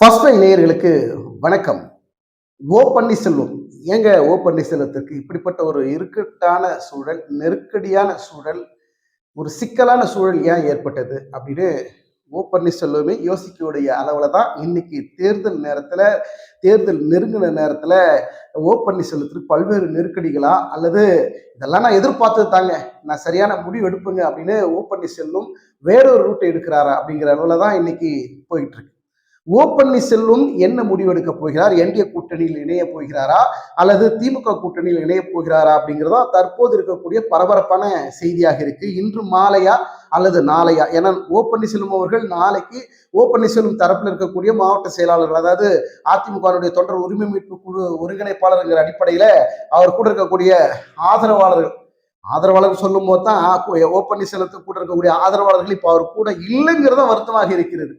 First line நேயர்களுக்கு வணக்கம். ஓ பன்னீர்செல்வம். ஏங்க ஓ பன்னீர்செல்வத்திற்கு இப்படிப்பட்ட ஒரு இருக்கட்டான சூழல் நெருக்கடியான சூழல் ஒரு சிக்கலான சூழல் ஏன் ஏற்பட்டது அப்படின்னு ஓ பன்னீர்செல்வமே யோசிக்கக்கூடிய அளவில் தான் இன்னைக்கு தேர்தல் நேரத்தில் தேர்தல் நெருங்கின நேரத்தில் ஓ பன்னீர்செல்வத்திற்கு பல்வேறு நெருக்கடிகளா அல்லது இதெல்லாம் நான் எதிர்பார்த்தது தாங்க. நான் சரியான முடிவு எடுப்புங்க அப்படின்னு ஓ பன்னீர்செல்வம் வேறொரு ரூட்டை எடுக்கிறாரா அப்படிங்கிற அளவில் தான் இன்னைக்கு போயிட்டு இருக்கு. ஓ பன்னீர்செல்வம் என்ன முடிவெடுக்க போகிறார்? என்டிஏ கூட்டணியில் இணைய போகிறாரா? அல்லது திமுக கூட்டணியில் இணைய போகிறாரா அப்படிங்கிறதா தற்போது இருக்கக்கூடிய பரபரப்பான செய்தியாக இருக்கு. இன்று மாலையா அல்லது நாளையா? ஏன்னா ஓ பன்னீர்செல்வம் அவர்கள் நாளைக்கு ஓ பன்னீர்செல்வம் தரப்பில் இருக்கக்கூடிய மாவட்ட செயலாளர்கள் அதாவது அதிமுகனுடைய தொண்டர் உரிமை மீட்பு குழு ஒருங்கிணைப்பாளருங்கிற அடிப்படையில அவர் கூட இருக்கக்கூடிய ஆதரவாளர்கள் ஆதரவாளர் சொல்லும் போது தான் ஓ பன்னீர்செல்வத்துக்கு கூட இருக்கக்கூடிய ஆதரவாளர்கள் இப்போ அவர் கூட இல்லைங்கிறத வருத்தமாக இருக்கிறது.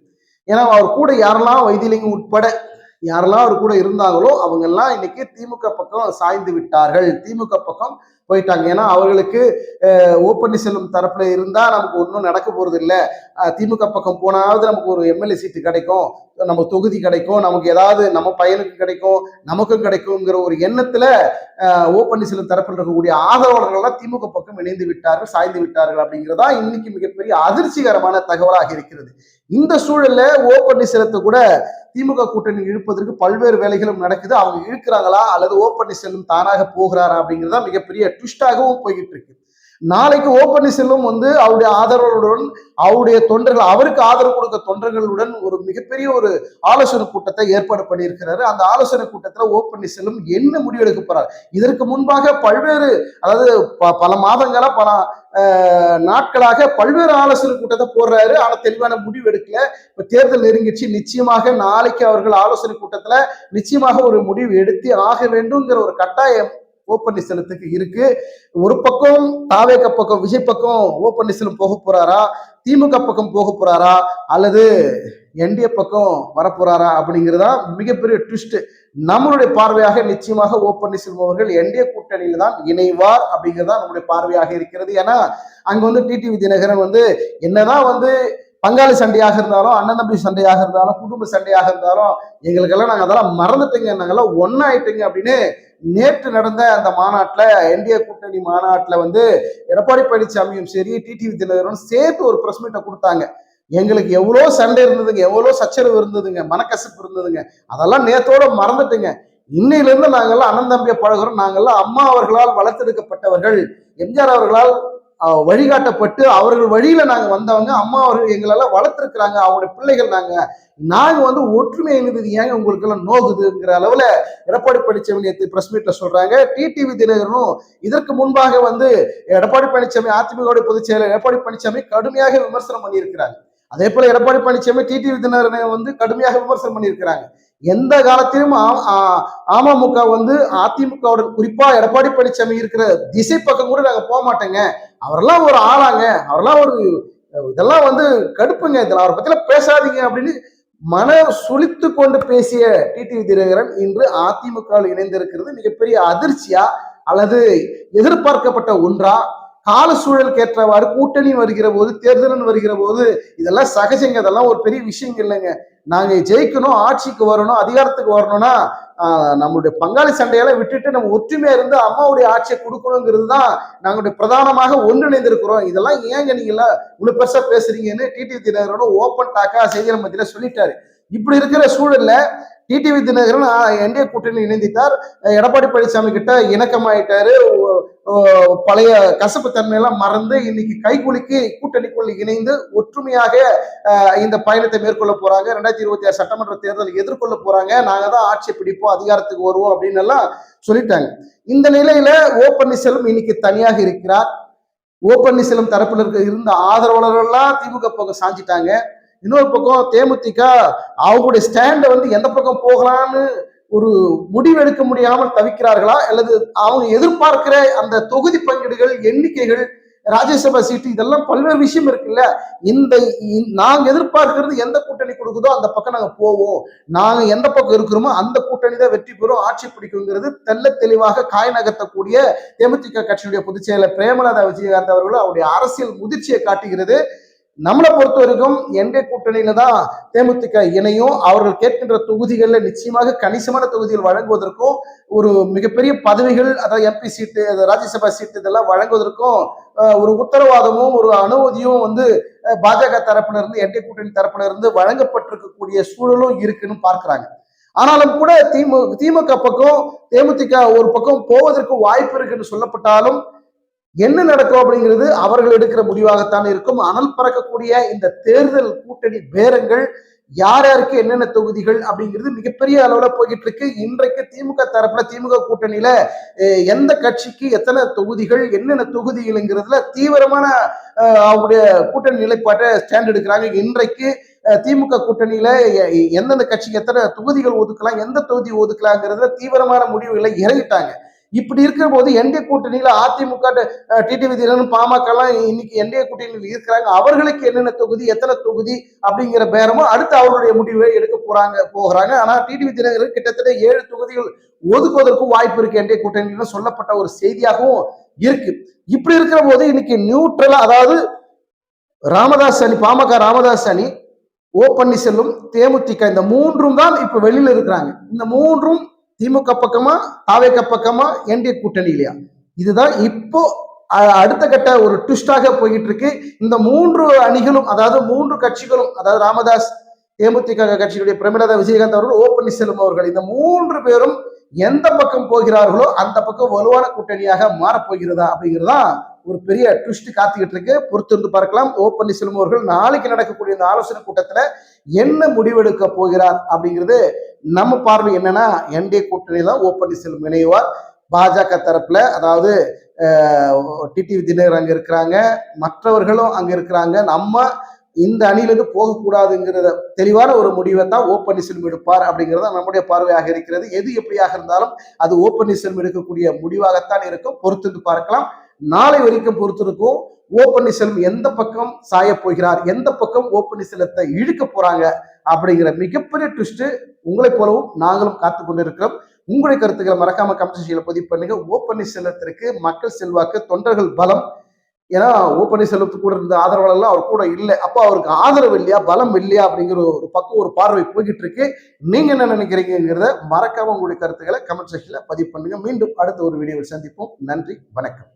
ஏன்னா அவர் கூட யாரெல்லாம் வைத்தியலிங்கம் உட்பட யாரெல்லாம் அவர் கூட இருந்தாங்களோ அவங்க எல்லாம் இன்னைக்கு திமுக பக்கம் சாய்ந்து விட்டார்கள். திமுக பக்கம் போயிட்டாங்க. ஏன்னா அவர்களுக்கு ஓ பன்னீர்செல்வம் தரப்புல இருந்தா நமக்கு ஒன்றும் நடக்க போறது இல்லை திமுக பக்கம் போனாவது நமக்கு ஒரு எம்எல்ஏ சீட்டு கிடைக்கும். நம்ம தொகுதி கிடைக்கும். நமக்கு ஏதாவது நம்ம பையனுக்கு கிடைக்கும். நமக்கும் கிடைக்குங்கிற ஒரு எண்ணத்துல ஓ பன்னீர்செல்வம் தரப்பில் இருக்கக்கூடிய ஆதரவாளர்கள்லாம் திமுக பக்கம் இணைந்து விட்டார்கள் சாய்ந்து விட்டார்கள் அப்படிங்கிறதா இன்னைக்கு மிகப்பெரிய அதிர்ச்சிகரமான தகவலாக இருக்கிறது. இந்த சூழல்ல ஓ பன்னீர்செல்வத்தை கூட திமுக கூட்டணி இழுப்பதற்கு பல்வேறு வேலைகளும் நடக்குது. அவங்க இழுக்கிறாங்களா? அல்லது ஓ பன்னீர்செல்வம் தானாக போகிறாரா? அப்படிங்கிறதா மிகப்பெரிய ட்விஸ்டாகவும் போய்கிட்டு இருக்கு. நாளைக்கு ஓ பன்னீர்செல்வம் வந்து அவருடைய ஆதரவுடன் அவருடைய தொண்டர்கள் அவருக்கு ஆதரவு கொடுக்க தொண்டர்களுடன் ஒரு மிகப்பெரிய ஒரு ஆலோசனை கூட்டத்தை ஏற்பாடு பண்ணியிருக்கிறாரு. அந்த ஆலோசனை கூட்டத்தில் ஓ பன்னீர்செல்வம் என்ன முடிவெடுக்க போறார்? இதற்கு முன்பாக பல்வேறு அதாவது பல மாதங்களா பல நாட்களாக பல்வேறு ஆலோசனை கூட்டத்தை போடுறாரு. ஆனா தெளிவான முடிவு எடுக்கல. இப்ப தேர்தல் நெருங்கிச்சு நிச்சயமாக நாளைக்கு அவர்கள் ஆலோசனை கூட்டத்துல நிச்சயமாக ஒரு முடிவு எடுத்து ஆக வேண்டும்ங்கிற ஒரு கட்டாயம் ஓ பன்னீர்செல்வத்துக்கு இருக்கு. ஒரு பக்கம் தாவேக்க பக்கம் விஜய் பக்கம் ஓ பன்னீர்செல்வம் போக போறாரா? திமுக பக்கம் போக போறாரா? அல்லது என்டிஏ பக்கம் வரப்போறாரா அப்படிங்கிறதா மிகப்பெரிய ட்விஸ்ட் நம்மளுடைய பார்வையாக நிச்சயமாக ஓ பன்னீர்செல்வம் அவர்கள் என்டிஏ கூட்டணியில தான் இணைவார் அப்படிங்கிறதா நம்முடைய பார்வையாக இருக்கிறது. ஏன்னா அங்க வந்து டிடிவி தினகரன் வந்து என்னதான் வந்து பங்காளி சண்டையாக இருந்தாலும் அண்ணன் தம்பி சண்டையாக இருந்தாலும் குடும்ப சண்டையாக இருந்தாலும் எங்களுக்கெல்லாம் நாங்கள் அதெல்லாம் மறந்துட்டீங்க. நாங்கெல்லாம் ஒன்னாயிட்டுங்க அப்படின்னு நேற்று நடந்த அந்த மாநாட்டில் என்டிஏ கூட்டணி மாநாட்டில் வந்து எடப்பாடி பழனிசாமியும் சரி டிடிவி தினகரனும் சேர்த்து ஒரு ப்ரெஸ் மீட்டை கொடுத்தாங்க. எங்களுக்கு எவ்வளோ சண்டை இருந்ததுங்க எவ்வளோ சச்சரவு இருந்ததுங்க மனக்கசப்பு இருந்ததுங்க அதெல்லாம் நேத்தோட மறந்துட்டுங்க. இன்னையிலேருந்து நாங்கள்லாம் அண்ணன் தம்பியை பழகிறோம் நாங்கள்லாம் அம்மா அவர்களால் வளர்த்தெடுக்கப்பட்டவர்கள் எம்ஜிஆர் அவர்களால் வழிகாட்டப்பட்டு அவர்கள் வழியில நாங்க வந்தவங்க அம்மா அவர்கள் எங்களால வளர்த்துருக்குறாங்க அவங்களுடைய பிள்ளைகள் நாங்க. நாங்க வந்து ஒற்றுமை எழுதுது ஏங்க உங்களுக்கு எல்லாம் நோகுதுங்கிற அளவுல எடப்பாடி பழனிசாமி நேற்று பிரஸ் மீட்ல சொல்றாங்க. டிடிவி தினகரனும் இதற்கு முன்பாக வந்து எடப்பாடி பழனிசாமி அதிமுக பொதுச் செயலர் எடப்பாடி பழனிசாமி கடுமையாக விமர்சனம் பண்ணியிருக்கிறாங்க. அதே போல எடப்பாடி பழனிசாமி டிடிவி தினகரனை வந்து கடுமையாக விமர்சனம் பண்ணியிருக்கிறாங்க. எந்த காலத்திலும் அமமுக வந்து அதிமுகவுடன் குறிப்பா எடப்பாடி பழனிசாமி இருக்கிற திசை பக்கம் கூட நாங்க போக மாட்டேங்க. அவரெல்லாம் ஒரு ஆளாங்க. அவரெல்லாம் ஒரு இதெல்லாம் வந்து கடுப்புங்க இதெல்லாம் அவரை பத்திலாம் பேசாதீங்க அப்படின்னு மன சுழித்து கொண்டு பேசிய டிடிவி தினகரன் இன்று அதிமுகவில் இணைந்திருக்கிறது மிகப்பெரிய அதிர்ச்சியா அல்லது எதிர்பார்க்கப்பட்ட ஒன்றா? கால சூழலுக்கு ஏற்றவாறு கூட்டணி வருகிற போது தேர்தலன் வருகிற போது இதெல்லாம் சகஜங்க. இதெல்லாம் ஒரு பெரிய விஷயம் இல்லைங்க. நாங்க ஜெயிக்கணும் ஆட்சிக்கு வரணும் அதிகாரத்துக்கு வரணும்னா நம்மளுடைய பங்காளி சண்டையெல்லாம் விட்டுட்டு நம்ம ஒற்றுமையா இருந்து அம்மாவுடைய ஆட்சியை கொடுக்கணுங்கிறது தான் நாங்களுடைய பிரதானமாக ஒன்றிணைந்திருக்கிறோம். இதெல்லாம் ஏங்க நீங்க எல்லாம் இவ்வளவு பெருசா பேசுறீங்கன்னு டிடி தினகரோட ஓப்பன் டாக்கா செய்தியாளர் மத்தியில சொல்லிட்டாரு. இப்படி இருக்கிற சூழல்ல டிடிவி தினகரன் என்டிஏ கூட்டணி இணைந்திட்டார் எடப்பாடி பழனிசாமி கிட்ட இணக்கமாயிட்டாரு. பழைய கசப்பு தன்மையெல்லாம் மறந்து இன்னைக்கு கைகுலுக்கி கூட்டணிக்குள் இணைந்து ஒற்றுமையாக இந்த பயணத்தை மேற்கொள்ள போறாங்க. ரெண்டாயிரத்தி இருபத்தி ஆறு சட்டமன்ற தேர்தல் எதிர்கொள்ள போறாங்க. நாங்க தான் ஆட்சி பிடிப்போம் அதிகாரத்துக்கு வருவோம் அப்படின்னு எல்லாம் சொல்லிட்டாங்க. இந்த நிலையில ஓ பன்னீர்செல்வம் இன்னைக்கு தனியாக இருக்கிறார். ஓ பன்னீர்செல்வம் தரப்பில் இருக்க இருந்த ஆதரவாளர்கள்லாம் திமுக பக்கம் சாஞ்சிட்டாங்க. இன்னொரு பக்கம் தேமுதிக அவங்களுடைய ஸ்டாண்டை வந்து எந்த பக்கம் போகலான்னு ஒரு முடிவெடுக்க முடியாமல் தவிக்கிறார்களா? அல்லது அவங்க எதிர்பார்க்கிற அந்த தொகுதி பங்கீடுகள் எண்ணிக்கைகள் ராஜ்யசபா சீட்டு இதெல்லாம் பல்வேறு விஷயம் இருக்குல்ல? இந்த நாங்க எதிர்பார்க்கிறது எந்த கூட்டணி கொடுக்குதோ அந்த பக்கம் நாங்க போவோம். நாங்க எந்த பக்கம் இருக்கிறோமோ அந்த கூட்டணி தான் வெற்றி பெறும் ஆட்சி பிடிக்குங்கிறது தெல்ல தெளிவாக காய் நகர்த்தக்கூடிய தேமுதிக கட்சியுடைய பொதுச் செயலர் பிரேமலதா விஜயகாந்த் அவர்கள் அவருடைய அரசியல் முதிர்ச்சியை காட்டுகிறது. நம்மளை பொறுத்த வரைக்கும் என்கே கூட்டணியில தான் தேமுதிக இணையும். அவர்கள் கேட்கின்ற தொகுதிகளில் நிச்சயமாக கணிசமான தொகுதிகள் வழங்குவதற்கும் ஒரு மிகப்பெரிய பதவிகள் அதாவது எம்பி சீட்டு ராஜ்யசபா சீட்டு இதெல்லாம் வழங்குவதற்கும் ஒரு உத்தரவாதமும் ஒரு அனுமதியும் வந்து பாஜக தரப்பிலிருந்து இருந்து கூட்டணி தரப்பிலிருந்து வழங்கப்பட்டிருக்கக்கூடிய சூழலும் இருக்குன்னு பார்க்குறாங்க. ஆனாலும் கூட திமுக திமுக பக்கம் தேமுதிக ஒரு பக்கம் போவதற்கு வாய்ப்பு இருக்குன்னு சொல்லப்பட்டாலும் என்ன நடக்கும் அப்படிங்கிறது அவர்கள் எடுக்கிற முடிவாகத்தான் இருக்கும். அனல் பறக்கக்கூடிய இந்த தேர்தல் கூட்டணி பேரங்கள் யார் யாருக்கு என்னென்ன தொகுதிகள் அப்படிங்கிறது மிகப்பெரிய அளவுல போய்கிட்டு இருக்கு. இன்றைக்கு திமுக தரப்புல திமுக கூட்டணியில எந்த கட்சிக்கு எத்தனை தொகுதிகள் என்னென்ன தொகுதிகள்ங்கிறதுல தீவிரமான அஹ், அவருடைய கூட்டணி நிலைப்பாட்டை ஸ்டாண்ட் எடுக்கிறாங்க. இன்றைக்கு திமுக கூட்டணியில எந்தெந்த கட்சிக்கு எத்தனை தொகுதிகள் ஒதுக்கலாம் எந்த தொகுதி ஒதுக்கலாங்கிறதுல தீவிரமான முடிவுகளை இறங்கிட்டாங்க இப்படி இருக்கிற போது என்டிஏ கூட்டணியில அதிமுக டிடிவி தினம் பாமக எல்லாம் இன்னைக்கு என்டிஏ கூட்டணியில் இருக்கிறாங்க. அவர்களுக்கு என்னென்ன தொகுதி எத்தனை தொகுதி அப்படிங்கிற பேரமும் அடுத்து அவர்களுடைய முடிவை எடுக்க போறாங்க போகிறாங்க. ஆனா டிடிவி தினகரன் கிட்டத்தட்ட ஏழு தொகுதிகள் ஒதுக்குவதற்கும் வாய்ப்பு இருக்கு என்டிஏ கூட்டணியில் சொல்லப்பட்ட ஒரு செய்தியாகவும் இருக்கு. இப்படி இருக்கிற போது இன்னைக்கு நியூட்ரலா அதாவது ராமதாஸ் அணி பாமக ராமதாஸ் அணி ஓ பன்னீர்செல்வம் தேமுதிக இந்த மூன்றும் தான் இப்ப வெளியில இருக்கிறாங்க. இந்த மூன்றும் திமுக பக்கமா தாவேக பக்கமா என்டிஏ கூட்டணியிலையா இதுதான் இப்போ அடுத்த கட்ட ஒரு ட்விஸ்டாக போயிட்டு இருக்கு இந்த மூன்று அணிகளும் அதாவது மூன்று கட்சிகளும் அதாவது ராமதாஸ் தேமுதிக கட்சியுடைய பிரமிளதா விஜயகாந்த் அவர்கள் ஓ பன்னீர்செல்வம் அவர்கள் இந்த மூன்று பேரும் எந்த பக்கம் போகிறார்களோ அந்த பக்கம் வலுவான கூட்டணியாக மாறப்போகிறதா அப்படிங்கிறதா ஒரு பெரிய ட்விஸ்ட் காத்துக்கிட்டு இருக்கு. பொறுத்திருந்து பார்க்கலாம். ஓ பன்னீர்செல்வம் அவர்கள் நாளைக்கு நடக்கக்கூடிய இந்த ஆலோசனை கூட்டத்துல என்ன முடிவெடுக்க போகிறார் அப்படிங்கிறது நம்ம பார்வை என்னன்னா என்டிஏ கூட்டணி தான் ஓ பன்னீர்செல்வம் இணைவார். பாஜக தரப்புல அதாவது டிடிவி தினகர் அங்க இருக்கிறாங்க. மற்றவர்களும் அங்க இருக்கிறாங்க. நம்ம இந்த அணியிலிருந்து போகக்கூடாதுங்கிறத தெளிவான ஒரு முடிவை தான் ஓ பன்னீர்செல்வம் எடுப்பார் அப்படிங்கிறது தான் நம்முடைய பார்வையாக இருக்கிறது. எது எப்படியாக இருந்தாலும் அது ஓ பன்னீர்செல்வம் எடுக்கக்கூடிய முடிவாகத்தான் இருக்கும். பொறுத்து பார்க்கலாம். நாளை வரைக்கும் பொறுத்திருக்கும் ஓ பன்னீர்செல்வம் எந்த பக்கம் சாய போகிறார் எந்த பக்கம் ஓ பன்னீர்செல்வத்தை இழுக்க போறாங்க அப்படிங்கிற மிகப்பெரிய ட்விஸ்ட் உங்களைப் போலவும் நாங்களும் காத்து கொண்டிருக்கிறோம். உங்களுடைய கருத்துக்களை மறக்காம கமெண்ட் செக்ஷன்ல பதிவு பண்ணுங்க. ஓ பன்னீர்செல்வத்திற்கு மக்கள் செல்வாக்கு தொண்டர்கள் பலம். ஏன்னா ஓ பன்னீர்செல்வத்துக்கு கூட இருந்த ஆதரவாளர்லாம் அவர் கூட இல்லை. அப்போ அவருக்கு ஆதரவு இல்லையா பலம் இல்லையா அப்படிங்கிற ஒரு பக்கம் ஒரு பார்வை போய்கிட்டு இருக்கு. நீங்க என்ன நினைக்கிறீங்கிறத மறக்காம உங்களுடைய கருத்துக்களை கமெண்ட் செக்ஷன்ல பதிவு பண்ணுங்க. மீண்டும் அடுத்த ஒரு வீடியோவில் சந்திப்போம். நன்றி வணக்கம்.